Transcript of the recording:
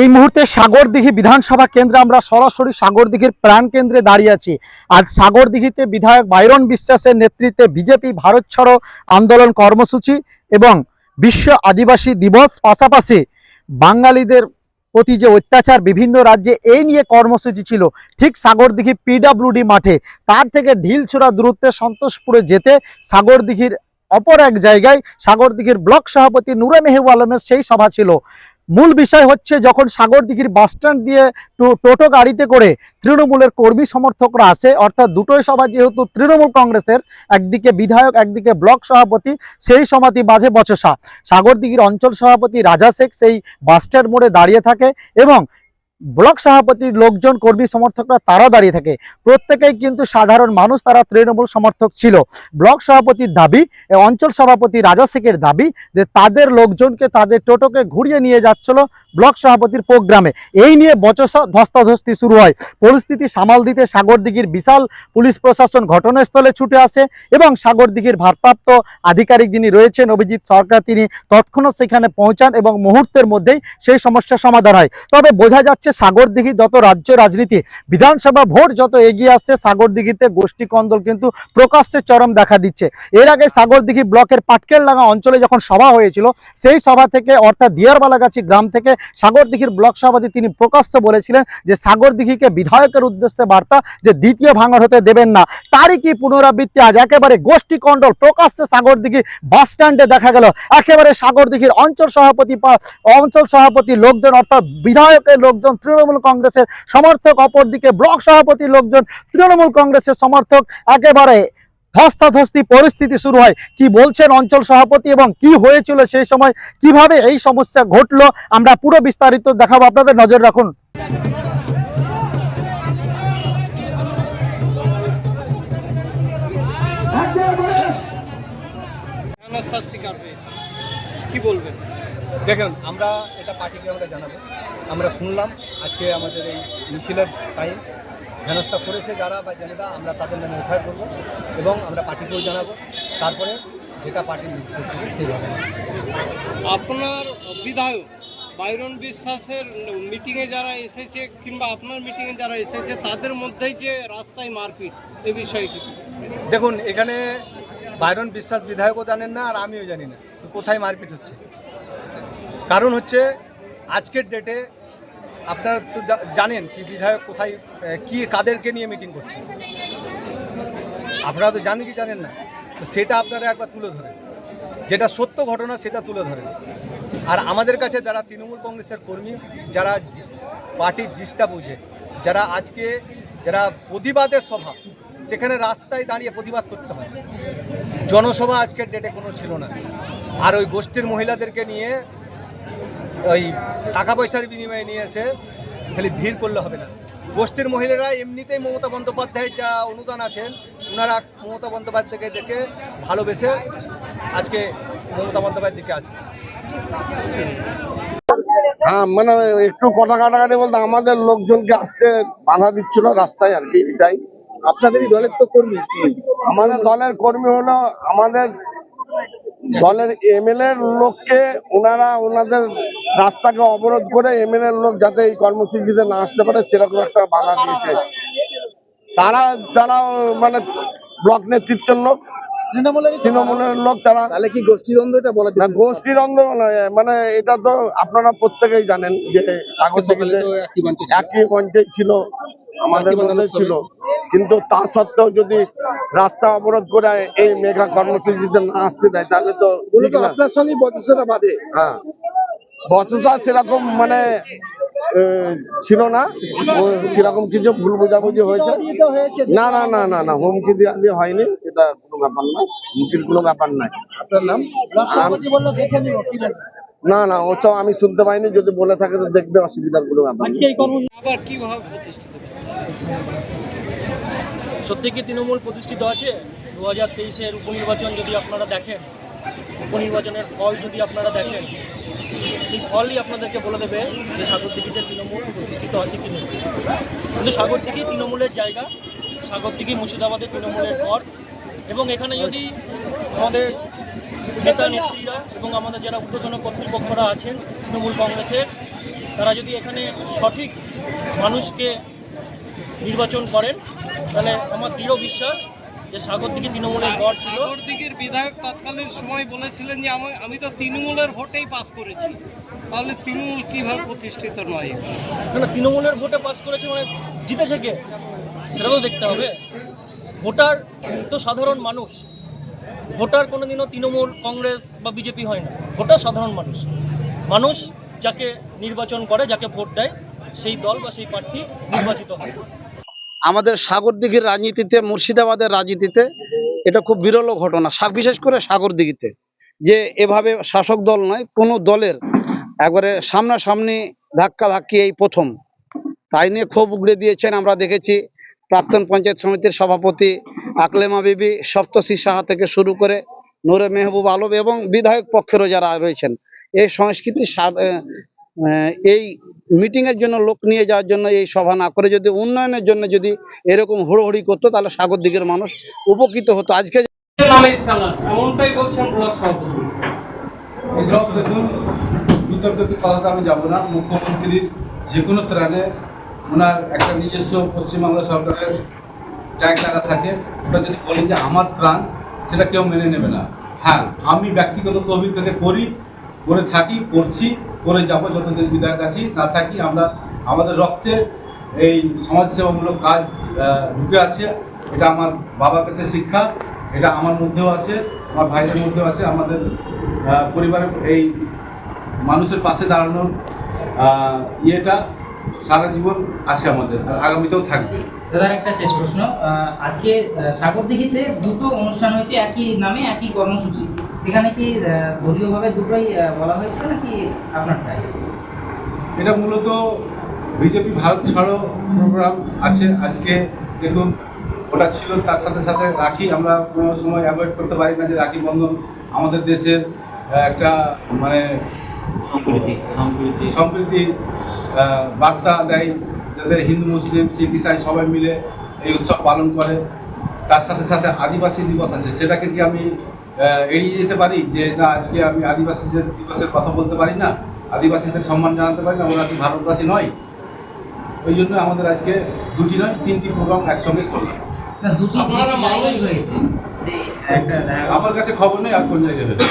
এই মুহূর্তে সাগরদিঘি বিধানসভা কেন্দ্রে আমরা সরাসরি সাগরদিঘির প্রাণ কেন্দ্রে দাঁড়িয়ে আছি। আজ সাগরদিঘিতে বিধায়ক বাইরন বিশ্বাসের নেতৃত্বে বিজেপি ভারত ছাড়ো আন্দোলন কর্মসূচি এবং বিশ্ব আদিবাসী দিবস পাশাপাশি বাঙালিদের প্রতি যে অত্যাচার বিভিন্ন রাজ্যে এই নিয়ে কর্মসূচি ছিল, ঠিক সাগরদিঘি পিডাব্লিউডি মাঠে। তার থেকে ঢিলছোড়া দূরত্বে সন্তোষপুরে যেতে সাগরদিঘির অপর এক জায়গায় সাগরদিঘির ব্লক সভাপতি নুরে মেহবু আলমের সেই সভা ছিল। মূল বিষয় হচ্ছে যখন সাগরদিঘির বাসস্ট্যান্ড দিয়ে টোটো গাড়িতে করে তৃণমূলের কর্মী সমর্থকরা আসে, অর্থাৎ দুটোই সভা যেহেতু তৃণমূল কংগ্রেসের, একদিকে বিধায়ক, একদিকে ব্লক সভাপতি, সেই সমাধি বাজে বচসা। সাগরদিঘির অঞ্চল সভাপতি রাজা শেখ সেই বাসস্ট্যান্ড মোড়ে দাঁড়িয়ে থাকে এবং ব্লক সভাপতির লোকজন, কর্মী, সমর্থকরা তারাও দাঁড়িয়ে থাকে। প্রত্যেকেই কিন্তু সাধারণ মানুষ, তারা তৃণমূল সমর্থক ছিল। ব্লক সভাপতির দাবি অঞ্চল সভাপতি রাজা শেখের দাবি, যে তাদের লোকজনকে তাদের টোটোকে ঘুরিয়ে নিয়ে যাচ্ছিল ব্লক সভাপতির প্রোগ্রামে। এই নিয়ে বচসা ধস্তাধস্তি শুরু হয়। পরিস্থিতি সামাল দিতে সাগরদিঘির বিশাল পুলিশ প্রশাসন ঘটনাস্থলে ছুটে আসে এবং সাগরদিঘির ভারপ্রাপ্ত আধিকারিক যিনি রয়েছেন অভিজিৎ সরকার, তিনি তৎক্ষণাৎ সেখানে পৌঁছান এবং মুহূর্তের মধ্যেই সেই সমস্যার সমাধান হয়। তবে বোঝা যাচ্ছে সাগরদিঘি যত রাজ্য রাজনীতি, বিধানসভা ভোট যত এগিয়ে আসছে, সাগরদিঘিতে গোষ্ঠী কন্দল কিন্তু প্রকাশ্যে চরম দেখা দিচ্ছে। এর আগে সাগরদিঘি ব্লকের পাটকেলডাঙ্গা অঞ্চলে যখন সভা হয়েছিল, সেই সভা থেকে অর্থাৎ দিয়ারবালাগাছি গ্রাম থেকে সাগরদিঘির ব্লক সভাপতি তিনি প্রকাশ্যে বলেছিলেন যে সাগরদিঘিকে বিধায়কের উদ্দেশ্যে বার্তা যে দ্বিতীয় ভাঙর হতে দেবেন না। তারই কি পুনরাবৃত্তি আজ একেবারে গোষ্ঠী কণ্ডল প্রকাশ্যে সাগরদিঘি বাস স্ট্যান্ডে দেখা গেল। একেবারে সাগরদিঘির অঞ্চল সভাপতি অঞ্চল সভাপতি লোকজন অর্থাৎ বিধায়কের লোকজন তৃণমূল কংগ্রেসের সমর্থক, অপরদিকে ব্লক সভাপতির লোকজন তৃণমূল কংগ্রেসের সমর্থক। একেবারে ধস্তাধস্তি পরিস্থিতি শুরু হয়। কি বলছেন অঞ্চল সভাপতি এবং কি হয়েছিল সেই সময়? কীভাবে এই সমস্যা ঘটলো? আমরা পুরো বিস্তারিত দেখাবো। আপনাদের নজর রাখুন। শিকার হয়েছে। কি বলবেন? দেখুন, আমরা এটা পার্টিকে আমরা জানাব। আমরা শুনলাম আজকে আমাদের এই মিছিলের টাইম হেনস্থা করেছে যারা বা জেনেরা আমরা তাদের নামে এফআইআর করব এবং আমরা পার্টিকেও জানাব। তারপরে যেটা পার্টির নির্দেশ দেবে সেইভাবে। আপনার বিধায়ক বাইরন বিশ্বাসের মিটিংয়ে যারা এসেছে কিংবা আপনার মিটিংয়ে যারা এসেছে তাদের মধ্যেই যে রাস্তায় মারপিট এ বিষয়ে কি? দেখুন এখানে বাইরন বিশ্বাস বিধায়কও জানেন না আর আমিও জানি না কোথায় মারপিট হচ্ছে। কারণ হচ্ছে আজকের ডেটে আপনারা তো জানেন কি বিধায়ক কোথায় কি, কাদেরকে নিয়ে মিটিং করছে। আপনারা তো জানেন কি জানেন না? তো সেটা আপনারা একবার তুলে ধরেন। যেটা সত্য ঘটনা, সেটা তুলে ধরেন। আর আমাদের কাছে যারা তৃণমূল কংগ্রেসের কর্মী, যারা পার্টির জিসটা বুঝে, যারা আজকে যারা প্রতিবাদের সভা যেখানে রাস্তায় দাঁড়িয়ে প্রতিবাদ করতে হয়। জনসভা আজকের ডেটে কোনো ছিল না। আর ওই গোষ্ঠীর মহিলাদেরকে নিয়ে ওই টাকা পয়সার বিনিময়ে নিয়ে এসে খালি ভিড় করলে হবে না। গোষ্ঠীর মহিলারা এমনিতেই মমতা বন্দ্যোপাধ্যায়ের যা অনুদান আছেন ওনারা মমতা বন্দ্যোপাধ্যায়কে দেখে ভালোবেসে আজকে মমতা বন্দ্যোপাধ্যায় দিকে আছে হ্যাঁ মানে একটু কথা কাটাকাটি বলতে আমাদের লোকজনকে আসতে বাধা দিচ্ছিল রাস্তায় আর কি এটাই। আপনাদের দলের তো কর্মী। আমাদের দলের কর্মী হলো আমাদের দলের এমএলএ এর লোককে ওনারা ওনাদের রাস্তাকে অবরোধ করে এমএলএ এর লোক যাতে এই কর্মসূচিতে না আসতে পারে সেরকম একটা বাধা দিয়েছে। তারা তারা মানে ব্লক নেতৃত্বের লোক তৃণমূলের লোক তারা তাহলে কি গোষ্ঠীদ্বন্দ্ব এটা বলা না গোষ্ঠীর মানে এটা তো আপনারা প্রত্যেকেই জানেন যে একই মঞ্চে ছিল। আমাদের মধ্যে ছিল। কিন্তু তা সত্ত্বেও যদি রাস্তা অবরোধ করে এই মেঘা কর্মসূচিতে না আসতে দেয় তাহলে তো আপনার সঙ্গে বাদে হ্যাঁ। বচসা সেরকম মানে ছিল না। সেরকম কিছু ভুল বোঝাবুঝি হয়েছে। না না না না না হুমকি দেওয়া দিয়ে হয়নি। এটা কোনো ব্যাপার না। হুমকির কোনো ব্যাপার নাই। আপনার নাম? না না ওসব আমি শুনতে পাইনি। যদি বলে থাকে তো দেখবে অসুবিধার কোনো ব্যাপার? সত্যি কি তৃণমূল প্রতিষ্ঠিত আছে? দু হাজার তেইশের উপনির্বাচন যদি আপনারা দেখেন উপনির্বাচনের ফল যদি আপনারা দেখেন সেই ফলই আপনাদেরকে বলে দেবে যে সাগরদিঘিতে তৃণমূল প্রতিষ্ঠিত আছে কি নেই। কিন্তু সাগরদিঘি তৃণমূলের জায়গা সাগরদিঘি মুর্শিদাবাদের তৃণমূলের ঘর এবং এখানে যদি আমাদের নেতা, নেত্রীরা এবং আমাদের যারা ঊর্ধ্বতন কর্তৃপক্ষরা আছেন তৃণমূল কংগ্রেসের, তারা যদি এখানে সঠিক মানুষকে নির্বাচন করেন, তাহলে আমার দৃঢ় বিশ্বাস যে সাগরদিঘি তৃণমূলের গড় ছিল। সাগরদিঘির বিধায়ক তৎকালীন সময় বলেছিলেন যে আমি আমি তো তৃণমূলের ভোটেই পাস করেছি। তাহলে তৃণমূল কীভাবে প্রতিষ্ঠিত নয়? না তৃণমূলের ভোটে পাস করেছে মানে জিতেছে কে? সেটা তো দেখতে হবে। ভোটার তো সাধারণ মানুষ। ভোটার কোনোদিনও তৃণমূল কংগ্রেস বা বিজেপি হয় না। ভোটার সাধারণ মানুষ। মানুষ যাকে নির্বাচন করে যাকে ভোট দেয় সেই দল বা সেই প্রার্থী নির্বাচিত হয়। আমাদের সাগরদিঘির রাজনীতিতে, মুর্শিদাবাদের রাজনীতিতে এটা খুব বিরল ঘটনা। বিশেষ করে সাগরদিঘিতে, যে এভাবে শাসক দল নয়, কোনো দলের একবারে সামনাসামনি ধাক্কা ধাক্কি এই প্রথম। তাই নিয়ে ক্ষোভ উগড়ে দিয়েছেন, আমরা দেখেছি প্রাক্তন পঞ্চায়েত সমিতির সভাপতি আকলেমা বিবি সপ্তশী সাহা থেকে শুরু করে নূরে মেহবুব আলম এবং বিধায়ক পক্ষেরও যারা রয়েছেন। এই সংস্কৃতি এই মিটিংয়ের জন্য লোক নিয়ে যাওয়ার জন্য এই সভা না করে যদি উন্নয়নের জন্য যদি এরকম হুড়োহুড়ি করতো তাহলে সাগর দিকের মানুষ উপকৃত হতো। আজকে নামে এমনটাই বলছেন ব্লক সভাপতি। এসব দেখুন বিতর্কিত কথাতে আমি যাব না। মুখ্যমন্ত্রীর যে কোনো ত্রাণে ওনার একটা নিজস্ব পশ্চিমবাংলা সরকারের ট্যাগ লাগা থাকে। ওটা যদি বলি যে আমার ত্রাণ সেটা কেউ মেনে নেবে না। হ্যাঁ আমি ব্যক্তিগত তহবিল থেকে করি করে থাকি করছি। করে যাব, যতদিন বিধায়ক আছি না থাকি আমরা, আমাদের রক্তে এই সমাজসেবামূলক কাজ ঢুকে আছে। এটা আমার বাবার কাছে শিক্ষা, এটা আমার মধ্যেও আছে, আমার ভাইদের মধ্যেও আছে, আমাদের পরিবারের এই মানুষের পাশে দাঁড়ানোর ইয়েটা সারা জীবন আছে আমাদের, আর আগামীতেও থাকবে। দাদা একটা শেষ প্রশ্ন। আজকে সাগরদিঘিতে দুটো অনুষ্ঠান হয়েছে একই নামে একই কর্মসূচি। সেখানে কি দলীয়ভাবে দুটোই বলা হয়েছিল নাকি আপনারটাই এটা মূলত বিজেপি ভারত ছাড়ো প্রোগ্রাম আছে। আজকে দেখুন ওটা ছিল তার সাথে সাথে রাখি আমরা কোনো সময় অ্যাভয়েড করতে পারি না যে রাখি বন্ধন আমাদের দেশের একটা মানে সম্প্রীতি সম্প্রীতি। সম্প্রীতি বার্তা দেয় যাদের হিন্দু মুসলিম শিখ ইসাই সবাই মিলে এই উৎসব পালন করে। তার সাথে সাথে আদিবাসী দিবস আছে। সেটাকে কি আমি এড়িয়ে যেতে পারি? যে না আজকে আমি আদিবাসীদের দিবসের কথা বলতে পারি না আদিবাসীদের সম্মান জানাতে পারি না ওরা কি ভারতবাসী নয়? ওই জন্য আমাদের আজকে দুটি নয় তিনটি প্রোগ্রাম একসঙ্গে করলাম। আমার কাছে খবর নেই আর কোন জায়গায় হয়েছে?